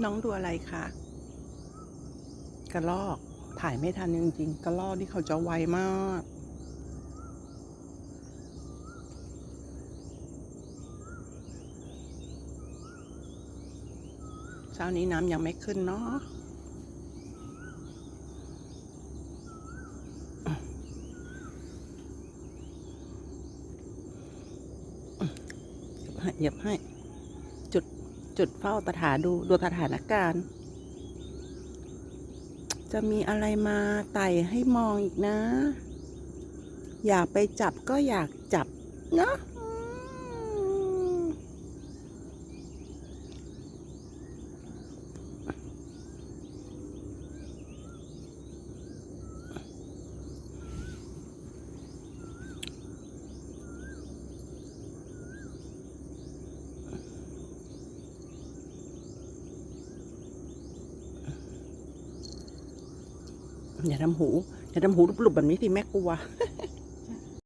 น้องดูอะไรคะกระลอก ถ่ายไม่ทันจริงๆกระลอกที่เขาจะไวมาก เช้านี้น้ำยังไม่ขึ้นเนาะเหยียบให้จุด จุดเฝ้าตถาดูดูสถานการณ์ จะมีอะไรมาไต่ให้มองอีกนะ อยากไปจับก็อยากจับเนาะ อย่าทำหู อย่าทำหูหลุบๆแบบนี้สิแม่กลัว